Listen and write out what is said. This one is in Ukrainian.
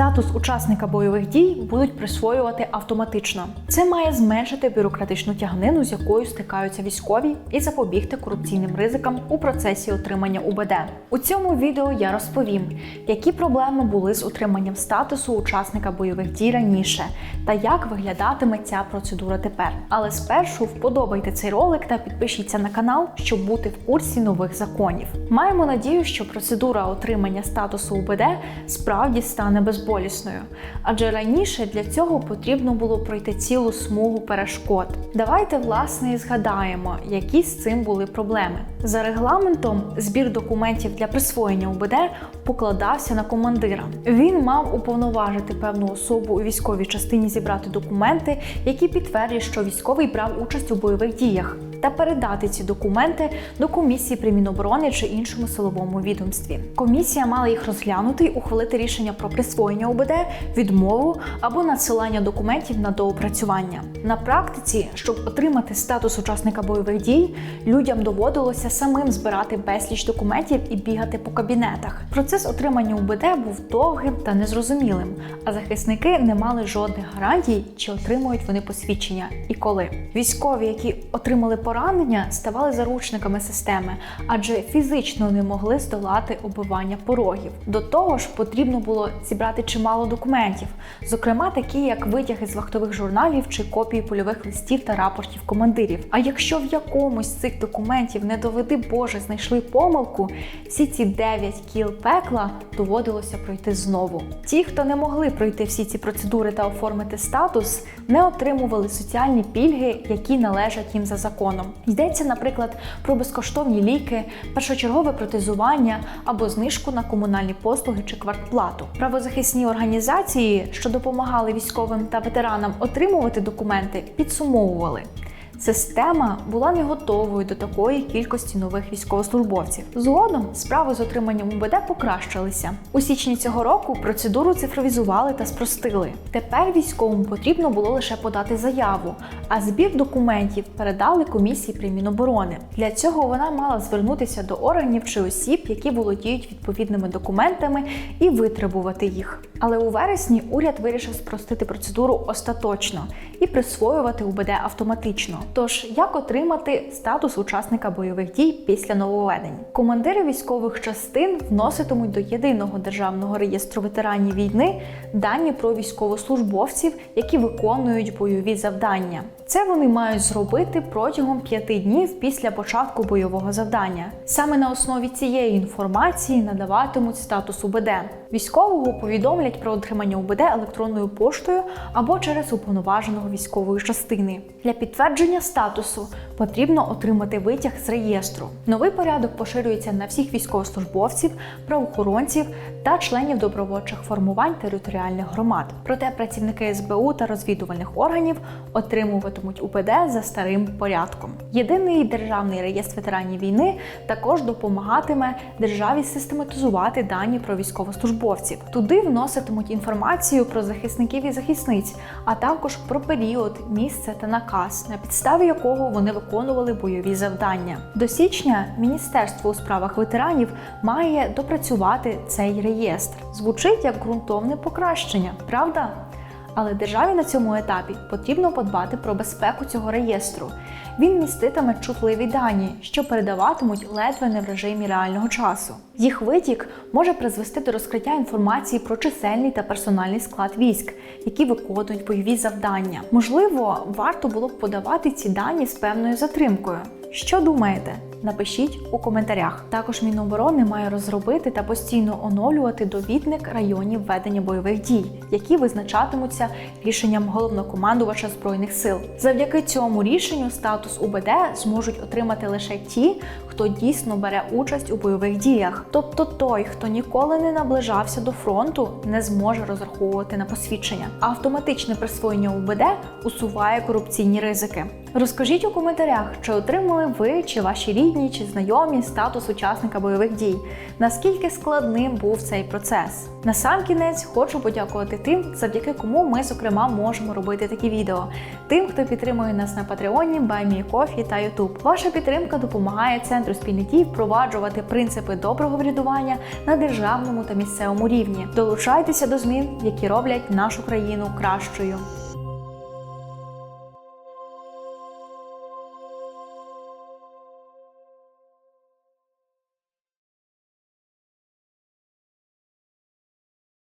Статус учасника бойових дій будуть присвоювати автоматично. Це має зменшити бюрократичну тягнину, з якою стикаються військові, і запобігти корупційним ризикам у процесі отримання УБД. У цьому відео я розповім, які проблеми були з отриманням статусу учасника бойових дій раніше, та як виглядатиме ця процедура тепер. Але спершу вподобайте цей ролик та підпишіться на канал, щоб бути в курсі нових законів. Маємо надію, що процедура отримання статусу УБД справді стане безболісною, адже раніше для цього потрібно було пройти цілу смугу перешкод. Давайте власне і згадаємо, які з цим були проблеми. За регламентом збір документів для присвоєння УБД покладався на командира. Він мав уповноважити певну особу у військовій частині зібрати документи, які підтвердять, що військовий брав участь у бойових діях, та передати ці документи до комісії при Міноборони чи іншому силовому відомстві. Комісія мала їх розглянути і ухвалити рішення про присвоєння УБД, відмову або надсилання документів на доопрацювання. На практиці, щоб отримати статус учасника бойових дій, людям доводилося самим збирати безліч документів і бігати по кабінетах. Процес отримання УБД був довгим та незрозумілим, а захисники не мали жодних гарантій, чи отримують вони посвідчення і коли. Військові, які отримали поранення, ставали заручниками системи, адже фізично не могли здолати оббивання порогів. До того ж, потрібно було зібрати чимало документів, зокрема такі, як витяги з вахтових журналів чи копії польових листів та рапортів командирів. А якщо в якомусь з цих документів не доведи Боже знайшли помилку, всі ці 9 кіл пекла доводилося пройти знову. Ті, хто не могли пройти всі ці процедури та оформити статус, не отримували соціальні пільги, які належать їм за законом. Йдеться, наприклад, про безкоштовні ліки, першочергове протезування або знижку на комунальні послуги чи квартплату. Правозахисні організації, що допомагали військовим та ветеранам отримувати документи, підсумовували. Система була не готовою до такої кількості нових військовослужбовців. Згодом справи з отриманням УБД покращилися. У січні цього року процедуру цифровізували та спростили. Тепер військовому потрібно було лише подати заяву, а збір документів передали комісії при Міноборони. Для цього вона мала звернутися до органів чи осіб, які володіють відповідними документами, і витребувати їх. Але у вересні уряд вирішив спростити процедуру остаточно і присвоювати УБД автоматично. Тож, як отримати статус учасника бойових дій після нововведень? Командири військових частин вноситимуть до єдиного державного реєстру ветеранів війни дані про військовослужбовців, які виконують бойові завдання. Це вони мають зробити протягом п'яти днів після початку бойового завдання. Саме на основі цієї інформації надаватимуть статус УБД. Військового повідомлять про отримання УБД електронною поштою або через уповноваженого військової частини. Для підтвердження статусу потрібно отримати витяг з реєстру. Новий порядок поширюється на всіх військовослужбовців, правоохоронців та членів добровольчих формувань територіальних громад. Проте працівники СБУ та розвідувальних органів отримуватимуть УПД за старим порядком. Єдиний державний реєстр ветеранів війни також допомагатиме державі систематизувати дані про військовослужбовців. Туди вноситимуть інформацію про захисників і захисниць, а також про період, місце та наказ, на підставі якого вони виконували бойові завдання. До січня Міністерство у справах ветеранів має допрацювати цей реєстр. Звучить як ґрунтовне покращення, правда? Але державі на цьому етапі потрібно подбати про безпеку цього реєстру. Він міститиме чутливі дані, що передаватимуть ледве не в режимі реального часу. Їх витік може призвести до розкриття інформації про чисельний та персональний склад військ, які виконують бойові завдання. Можливо, варто було б подавати ці дані з певною затримкою. Що думаєте? Напишіть у коментарях. Також Міноборони має розробити та постійно оновлювати довідник районів ведення бойових дій, які визначатимуться рішенням головнокомандувача збройних сил. Завдяки цьому рішенню статус УБД зможуть отримати лише ті, хто дійсно бере участь у бойових діях. Тобто той, хто ніколи не наближався до фронту, не зможе розраховувати на посвідчення. Автоматичне присвоєння УБД усуває корупційні ризики. Розкажіть у коментарях, чи отримали ви чи ваші рідні чи знайомі статус учасника бойових дій. Наскільки складним був цей процес? Насамкінець хочу подякувати тим, завдяки кому ми, зокрема, можемо робити такі відео. Тим, хто підтримує нас на Патреоні, Баймієкофі та Ютуб. Ваша підтримка допомагає центру спільних впроваджувати принципи доброго врядування на державному та місцевому рівні. Долучайтеся до змін, які роблять нашу країну кращою.